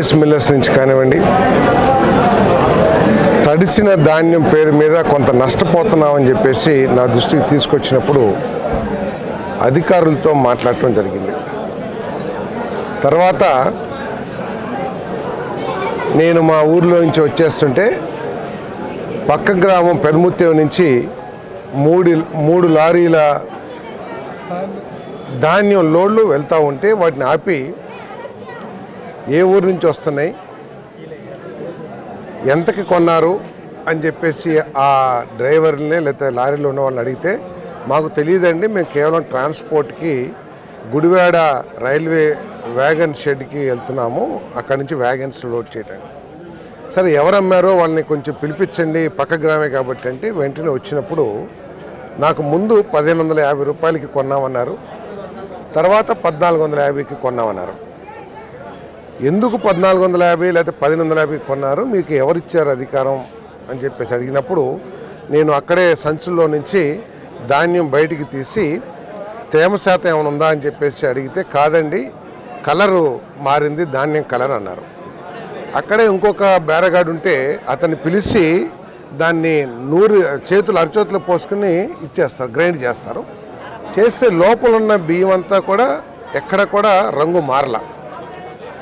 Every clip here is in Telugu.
రైస్ మిల్లర్స్ నుంచి కానివ్వండి తడిసిన ధాన్యం పేరు మీద కొంత నష్టపోతున్నామని చెప్పేసి నా దృష్టికి తీసుకొచ్చినప్పుడు అధికారులతో మాట్లాడటం జరిగింది. తర్వాత నేను మా ఊర్లో నుంచి వచ్చేస్తుంటే పక్క గ్రామం పెరుముత్తేవు నుంచి మూడు మూడు లారీల ధాన్యం లోడ్లు వెళ్తూ ఉంటే వాటిని ఆపి ఏ ఊరు నుంచి వస్తున్నాయి? ఎంతకి కొన్నారు? అని చెప్పేసి ఆ డ్రైవర్ని లేకపోతే లారీలో ఉన్న వాళ్ళని అడిగితే మాకు తెలియదండి మేము కేవలం ట్రాన్స్పోర్ట్కి గుడివాడ రైల్వే వ్యాగన్ షెడ్కి వెళ్తున్నాము. అక్కడి నుంచి వ్యాగన్స్ లోడ్ చేయడానికి సరే ఎవరు అమ్మారో వాళ్ళని కొంచెం పిలిపించండి పక్క గ్రామే కాబట్టి అంటే వెంటనే వచ్చినప్పుడు నాకు ముందు పదిహేను వందల యాభై రూపాయలకి కొన్నామన్నారు తర్వాత పద్నాలుగు వందల యాభైకి కొన్నామన్నారు. ఎందుకు పద్నాలుగు వందల యాభై లేకపోతే పదిహేను వందల యాభై కొన్నారు? మీకు ఎవరిచ్చారు అధికారం అని చెప్పేసి అడిగినప్పుడు నేను అక్కడే సంచుల్లో నుంచి ధాన్యం బయటికి తీసి తేమ శాతం ఏమైనా ఉందా అని చెప్పేసి అడిగితే కాదండి కలరు మారింది ధాన్యం కలర్ అన్నారు. అక్కడే ఇంకొక బేరగాడు ఉంటే అతన్ని పిలిచి దాన్ని నూరు చేతులు అరచేతులు పోసుకుని ఇచ్చేస్తారు గ్రైండ్ చేస్తారు. చేస్తే లోపల ఉన్న బియ్యం అంతా కూడా ఎక్కడ కూడా రంగు మారలా.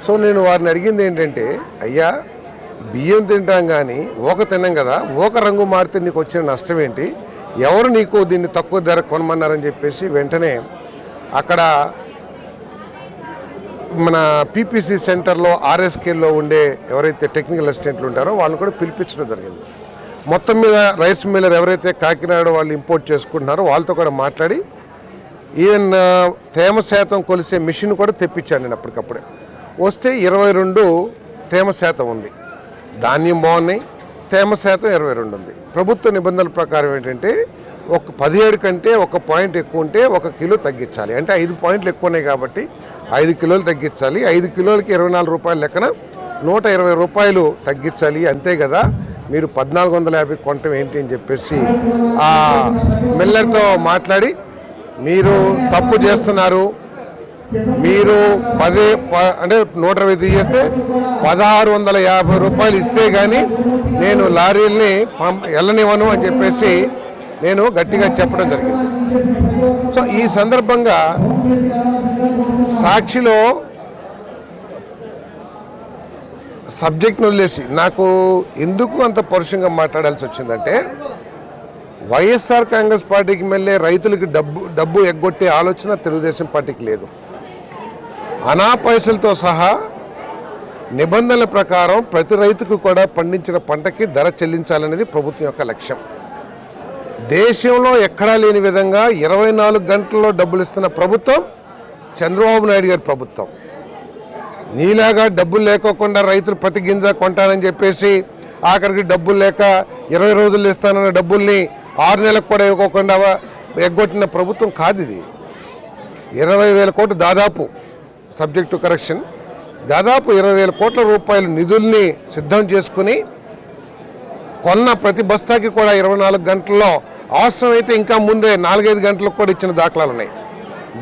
సో నేను వారిని అడిగింది ఏంటంటే అయ్యా బియ్యం తింటాం కానీ ఓక తిన్నాం కదా ఓక రంగు మారితే నీకు వచ్చిన నష్టం ఏంటి? ఎవరు నీకు దీన్ని తక్కువ ధర కొనమన్నారని చెప్పేసి వెంటనే అక్కడ మన పీపీసీ సెంటర్లో ఆర్ఎస్కేలో ఉండే ఎవరైతే టెక్నికల్ అసిస్టెంట్లు ఉంటారో వాళ్ళని కూడా పిలిపించడం జరిగింది. మొత్తం మీద రైస్ మిల్లర్ ఎవరైతే కాకినాడ వాళ్ళు ఇంపోర్ట్ చేసుకుంటున్నారో వాళ్ళతో కూడా మాట్లాడి ఈవెన్ తేమ శాతం కొలిసే మిషన్ కూడా తెప్పించాను నేను అప్పటికప్పుడే. వస్తే ఇరవై రెండు తేమ శాతం ఉంది. ధాన్యం బాగున్నాయి తేమ శాతం ఇరవై రెండు ఉంది. ప్రభుత్వ నిబంధనల ప్రకారం ఏంటంటే ఒక పదిహేడు కంటే ఒక పాయింట్ ఎక్కువ ఉంటే ఒక కిలో తగ్గించాలి. అంటే ఐదు పాయింట్లు ఎక్కువ ఉన్నాయి కాబట్టి ఐదు కిలోలు తగ్గించాలి. ఐదు కిలోలకి ఇరవై నాలుగు రూపాయల లెక్కన నూట ఇరవై రూపాయలు తగ్గించాలి. అంతే కదా? మీరు పద్నాలుగు వందల యాభై కొనటం ఏంటి అని చెప్పేసి ఆ మిల్లర్తో మాట్లాడి మీరు తప్పు చేస్తున్నారు మీరు పదే ప- అంటే నూట ఇరవై తీసేస్తే పదహారు వందల యాభై రూపాయలు ఇస్తే కానీ నేను లారీల్ని పంప వెళ్ళనివ్వను అని చెప్పేసి నేను గట్టిగా చెప్పడం జరిగింది. సో ఈ సందర్భంగా సాక్షిలో సబ్జెక్ట్ను వదిలేసి నాకు ఎందుకు అంత పరుషంగా మాట్లాడాల్సి వచ్చిందంటే వైఎస్ఆర్ కాంగ్రెస్ పార్టీకి వెళ్ళే రైతులకి డబ్బు డబ్బు ఎగ్గొట్టే ఆలోచన తెలుగుదేశం పార్టీకి లేదు. అనా పైసలతో సహా నిబంధనల ప్రకారం ప్రతి రైతుకు కూడా పండించిన పంటకి ధర చెల్లించాలనేది ప్రభుత్వం యొక్క లక్ష్యం. దేశంలో ఎక్కడా లేని విధంగా ఇరవై నాలుగు గంటల్లో డబ్బులు ఇస్తున్న ప్రభుత్వం చంద్రబాబు నాయుడు గారి ప్రభుత్వం. నీలాగా డబ్బులు లేకోకుండా రైతులు ప్రతి గింజ కొంటానని చెప్పేసి ఆఖరికి డబ్బులు లేక ఇరవై రోజులు ఇస్తానన్న డబ్బుల్ని ఆరు నెలలకు కూడా ఇవ్వకుండా ఎగ్గొట్టిన ప్రభుత్వం కాదు ఇది. ఇరవై వేల కోట్లు దాదాపు సబ్జెక్ట్ టు కరెక్షన్. దాదాపు ఇరవై వేల కోట్ల రూపాయల నిధుల్ని సిద్ధం చేసుకుని కొన్న ప్రతి బస్తాకి కూడా ఇరవై నాలుగు గంటల్లో అవసరమైతే ఇంకా ముందే నాలుగైదు గంటలకు కూడా ఇచ్చిన దాఖలాలు ఉన్నాయి.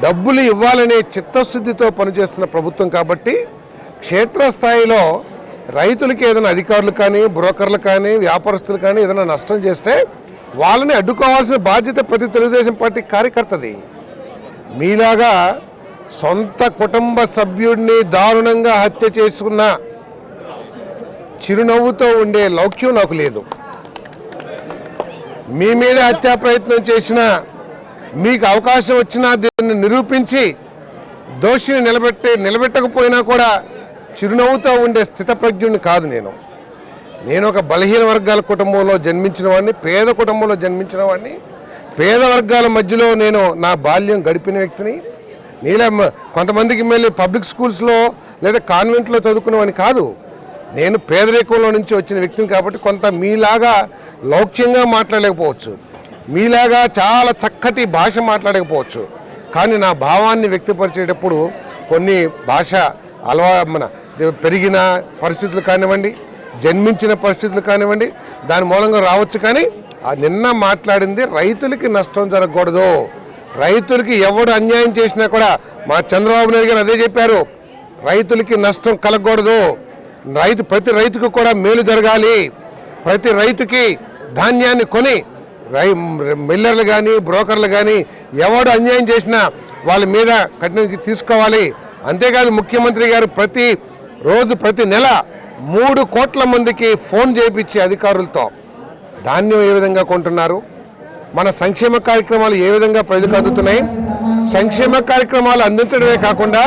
డబ్బులు ఇవ్వాలనే చిత్తశుద్ధితో పనిచేస్తున్న ప్రభుత్వం కాబట్టి క్షేత్రస్థాయిలో రైతులకి ఏదైనా అధికారులు కానీ బ్రోకర్లు కానీ వ్యాపారస్తులు కానీ ఏదైనా నష్టం చేస్తే వాళ్ళని అడ్డుకోవాల్సిన బాధ్యత ప్రతి తెలుగుదేశం పార్టీ కార్యకర్తది. మీలాగా సొంత కుటుంబ సభ్యుడిని దారుణంగా హత్య చేసుకున్న చిరునవ్వుతో ఉండే లౌక్యం నాకు లేదు. మీ మీద హత్యా ప్రయత్నం చేసిన మీకు అవకాశం వచ్చినా దీన్ని నిరూపించి దోషిని నిలబెట్టి నిలబెట్టకపోయినా కూడా చిరునవ్వుతో ఉండే స్థితప్రజ్ఞుడిని కాదు నేను. నేను ఒక బలహీన వర్గాల కుటుంబంలో జన్మించిన వాడిని పేద కుటుంబంలో జన్మించిన వాడిని పేద వర్గాల మధ్యలో నేను నా బాల్యం గడిపిన వ్యక్తిని నీలా కొంతమందికి మళ్ళీ పబ్లిక్ స్కూల్స్లో లేదా కాన్వెంట్లో చదువుకునేవాడిని కాదు. నేను పేదరికంలో నుంచి వచ్చిన వ్యక్తిని కాబట్టి కొంత మీలాగా లౌక్యంగా మాట్లాడలేకపోవచ్చు. మీలాగా చాలా చక్కటి భాష మాట్లాడకపోవచ్చు. కానీ నా భావాన్ని వ్యక్తపరిచేటప్పుడు కొన్ని భాష అలవా మన పెరిగిన పరిస్థితులు కానివ్వండి జన్మించిన పరిస్థితులు కానివ్వండి దాని మూలంగా రావచ్చు కానీ నిన్న మాట్లాడింది రైతులకి నష్టం జరగకూడదు. రైతులకి ఎవడు అన్యాయం చేసినా కూడా మా చంద్రబాబు నాయుడు గారు అదే చెప్పారు. రైతులకి నష్టం కలగకూడదు. రైతు ప్రతి రైతుకు కూడా మేలు జరగాలి. ప్రతి రైతుకి ధాన్యాన్ని కొని రై మిల్లర్లు కానీ బ్రోకర్లు కానీ ఎవడు అన్యాయం చేసినా వాళ్ళ మీద కఠిన తీసుకోవాలి. అంతేకాదు ముఖ్యమంత్రి గారు ప్రతి రోజు ప్రతి నెల మూడు కోట్ల మందికి ఫోన్ చేయించి అధికారులతో ధాన్యం ఏ విధంగా కొంటున్నారు? మన సంక్షేమ కార్యక్రమాలు ఏ విధంగా ప్రజలకు అందుతున్నాయి? సంక్షేమ కార్యక్రమాలు అందించడమే కాకుండా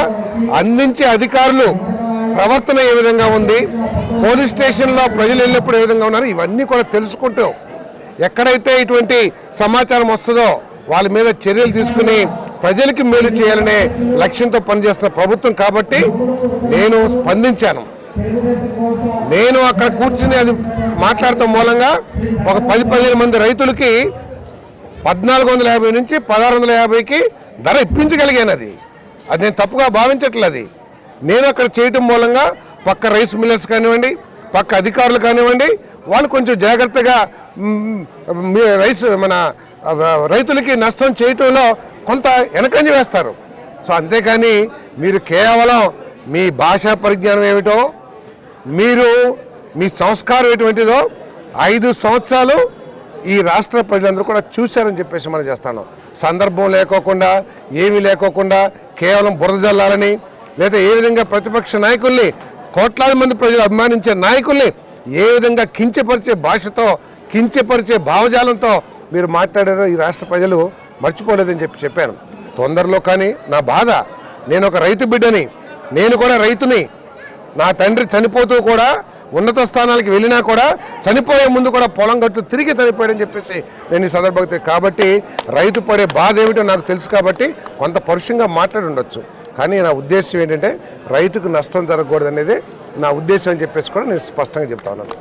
అందించే అధికారులు ప్రవర్తన ఏ విధంగా ఉంది? పోలీస్ స్టేషన్లో ప్రజలు వెళ్ళినప్పుడు ఏ విధంగా ఉన్నారు? ఇవన్నీ కూడా తెలుసుకుంటూ ఎక్కడైతే ఇటువంటి సమాచారం వస్తుందో వాళ్ళ మీద చర్యలు తీసుకుని ప్రజలకి మేలు చేయాలనే లక్ష్యంతో పనిచేస్తున్న ప్రభుత్వం కాబట్టి నేను స్పందించాను. నేను అక్కడ కూర్చుని అది మాట్లాడటం మూలంగా ఒక పది పదిహేను మంది రైతులకి పద్నాలుగు వందల యాభై నుంచి పదహారు వందల యాభైకి ధర ఇప్పించగలిగాను అది అది నేను తప్పుగా భావించట్లేదు అది. నేను అక్కడ చేయటం మూలంగా పక్క రైస్ మిల్లర్స్ కానివ్వండి పక్క అధికారులు కానివ్వండి వాళ్ళు కొంచెం జాగ్రత్తగా రైస్ మన రైతులకి నష్టం చేయటంలో కొంత వెనకంజ వేస్తారు. సో అంతేకాని మీరు కేవలం మీ భాషా పరిజ్ఞానం ఏమిటో మీరు మీ సంస్కారం ఎటువంటిదో ఐదు సంవత్సరాలు ఈ రాష్ట్ర ప్రజలందరూ కూడా చూశారని చెప్పేసి మనం చేస్తాను. సందర్భం లేకోకుండా ఏమీ లేకోకుండా కేవలం బురద జల్లాలని లేదా ఏ విధంగా ప్రతిపక్ష నాయకుల్ని కోట్లాది మంది ప్రజలు అభిమానించే నాయకుల్ని ఏ విధంగా కించపరిచే భాషతో కించపరిచే భావజాలంతో మీరు మాట్లాడారో ఈ రాష్ట్ర ప్రజలు మర్చిపోలేదని చెప్పి చెప్పాను. తొందరలో కానీ నా బాధ నేను ఒక రైతు బిడ్డని నేను కూడా రైతుని నా తండ్రి చనిపోతూ కూడా ఉన్నత స్థానాలకు వెళ్ళినా కూడా చనిపోయే ముందు కూడా పొలం గట్టు తిరిగి చనిపోయాడని చెప్పేసి నేను ఈ సందర్భంగా కాబట్టి రైతు పడే బాధ ఏమిటో నాకు తెలుసు కాబట్టి కొంత పరుషంగా మాట్లాడి ఉండొచ్చు. కానీ నా ఉద్దేశం ఏంటంటే రైతుకు నష్టం జరగకూడదు అనేది నా ఉద్దేశం అని చెప్పేసి కూడా నేను స్పష్టంగా చెప్తా ఉన్నాను.